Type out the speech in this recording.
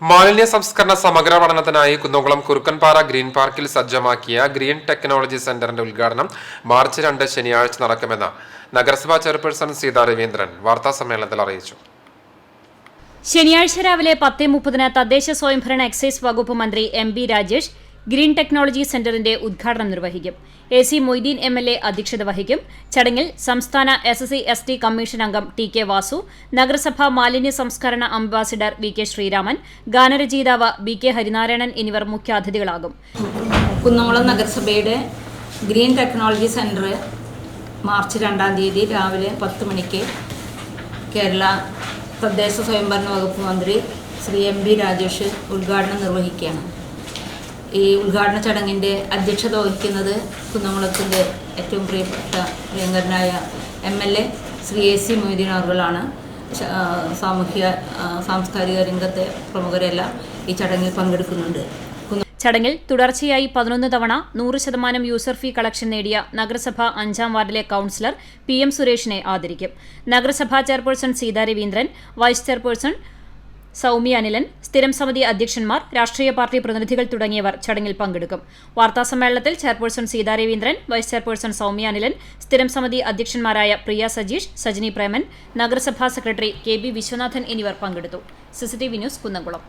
മാലിന്യ സംസ്കരണ സമഗ്ര പഠനത്തിനായി കുന്നംകുളം കുറുക്കൻപാറ ഗ്രീൻ പാർക്കിൽ സജ്ജമാക്കിയ ഗ്രീൻ ടെക്നോളജി സെന്ററിന്റെ ഉദ്ഘാടനം മാർച്ച് രണ്ട് ശനിയാഴ്ച നടക്കുമെന്ന് നഗരസഭാ ചെയർപേഴ്സൺ സീതാ രവീന്ദ്രൻ വാർത്താസമ്മേളനത്തിൽ അറിയിച്ചു. ശനിയാഴ്ച രാവിലെ പത്ത് മുപ്പതിന് തദ്ദേശ സ്വയംഭരണ എക്സൈസ് വകുപ്പ് മന്ത്രി M B Rajesh green technology സെന്ററിന്റെ ഉദ്ഘാടനം നിർവഹിക്കും. A C Moideen M L A അധ്യക്ഷത വഹിക്കും. ചടങ്ങിൽ സംസ്ഥാന S S C S T commission അംഗം ടി കെ വാസു നഗരസഭാ മാലിന്യ സംസ്കരണ അംബാസിഡർ വി കെ ശ്രീരാമൻ ഗാനരചയിതാവ് ബി കെ ഹരിനാരായണൻ എന്നിവർ മുഖ്യാതിഥികളാകും. കുന്നംകുളം നഗരസഭയുടെ ഗ്രീൻ ടെക്നോളജി സെന്റർ മാർച്ച് രണ്ടാം തീയതി രാവിലെ പത്ത് മണിക്ക് കേരള തദ്ദേശ സ്വയംഭരണ വകുപ്പ് മന്ത്രി ശ്രീ എം ബി രാജേഷ് ഉദ്ഘാടനം നിർവഹിക്കുകയാണ്. ഈ ഉദ്ഘാടന ചടങ്ങിന്റെ അധ്യക്ഷത വഹിക്കുന്നത് കുന്നംകുളത്തിന്റെ ഏറ്റവും പ്രിയപ്പെട്ട പ്രിയങ്കരനായ M L A Shri A C Moideen അവറുകളാണ് സാമൂഹ്യ സാംസ്കാരിക രംഗത്തെ പ്രമുഖരെല്ലാം ഈ ചടങ്ങിൽ പങ്കെടുക്കുന്നുണ്ട്. ചടങ്ങിൽ തുടർച്ചയായി പതിനൊന്ന് തവണ നൂറ് ശതമാനം യൂസർ ഫീ കളക്ഷൻ നേടിയ നഗരസഭ അഞ്ചാം വാർഡിലെ കൌൺസിലർ പി എം സുരേഷിനെ ആദരിക്കും. നഗരസഭാ chairperson Seetha Raveendran vice chairperson Soumya Anilan സ്ഥിരം സമിതി അധ്യക്ഷന്മാർ രാഷ്ട്രീയ പാർട്ടി പ്രതിനിധികൾ തുടങ്ങിയവർ ചടങ്ങിൽ പങ്കെടുക്കും. വാർത്താസമ്മേളനത്തിൽ chairperson Seetha Raveendran vice chairperson Soumya Anilan സ്ഥിരം സമിതി അധ്യക്ഷന്മാരായ പ്രിയ സജീഷ് സജിനി പ്രേമൻ നഗരസഭാ സെക്രട്ടറി കെ ബി വിശ്വനാഥൻ എന്നിവർ പങ്കെടുത്തു. CCTV news Kunnamkulam.